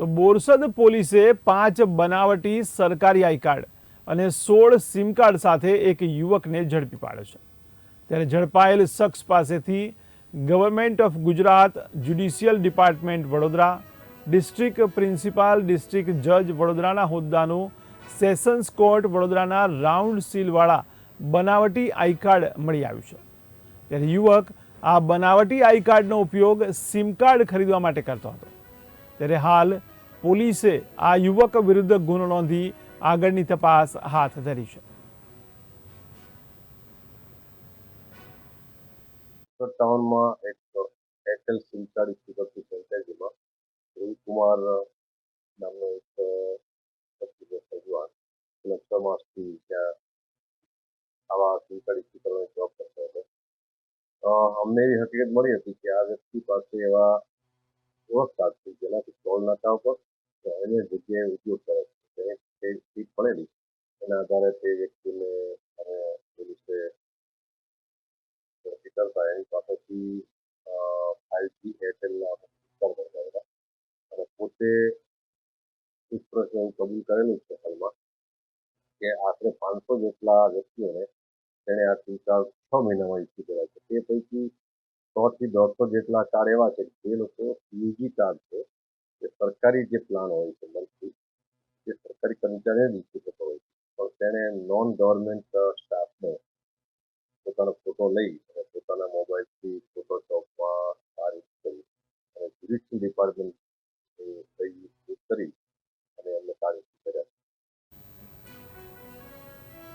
તો બોરસદ પોલીસે પાંચ બનાવટી સરકારી આઈ કાર્ડ અને સોળ સિમ કાર્ડ સાથે એક યુવકને ઝડપી પાડ્યો છે. ત્યારે ઝડપાયેલ શખ્સ પાસેથી government of Gujarat judicial department Vadodara, district principal, district જજ વડોદરાના હોદ્દાનું સેશન્સ કોર્ટ વડોદરાના રાઉન્ડ સીલવાળા બનાવટી આઈ કાર્ડ મળી આવ્યું છે. ત્યારે યુવક આ બનાવટી આઈ કાર્ડનો ઉપયોગ સિમ કાર્ડ ખરીદવા માટે કરતો હતો. ત્યારે હાલ પોલીસે આ યુવક વિરુદ્ધ ગુનો નોંધી આગળની તપાસ હાથ ધરી છે. એરટેલ સિમ કાર્ડ ઇસ્યુ કરતી ફ્રેન્ચાઇઝીમાં ધ્રુવકુમાર નામનો એક સજવાન છેલ્લા છ આવા સિમ કાર્ડ ઇસ્યુ કરવાની કરતો હતો. અમને એવી હકીકત મળી હતી કે આ વ્યક્તિ પાસે એવા ઓળખ કાર્ડ છે. જેનાથી ટોલ નાકા ઉપર અન્ય જગ્યાએ ઉપયોગ કરે છે તે સીટ પડેલી એના આધારે તે વ્યક્તિને અમે પોલીસે ઝડપી કરતા એની પાસેથી ફાઇવજી એરટેલના હતા અને પોતે પૂછપરછ એવું કબૂલ કરેલું છે હાલમાં કે આશરે પાંચસો જેટલા વ્યક્તિઓને તેણે આ સિમ કાર્ડ છ મહિનામાં ઇસ્યુ કર્યા છે તે પૈકી સો થી દોઢસો જેટલા કાર્ડ એવા છે જે લોકો યુજી કાર્ડ છે. જે સરકારી જે પ્લાન હોય છે મંથલી જે સરકારી કર્મચારીને ઇસ્યુ થતો હોય છે, પણ તેણે નોન ગવર્મેન્ટ સ્ટાફને પોતાનો ફોટો લઈ અને પોતાના મોબાઈલથી ફોટોશોપમાં રીતે કરી અને જ્યુડિશિયલ ડિપાર્ટમેન્ટ કરી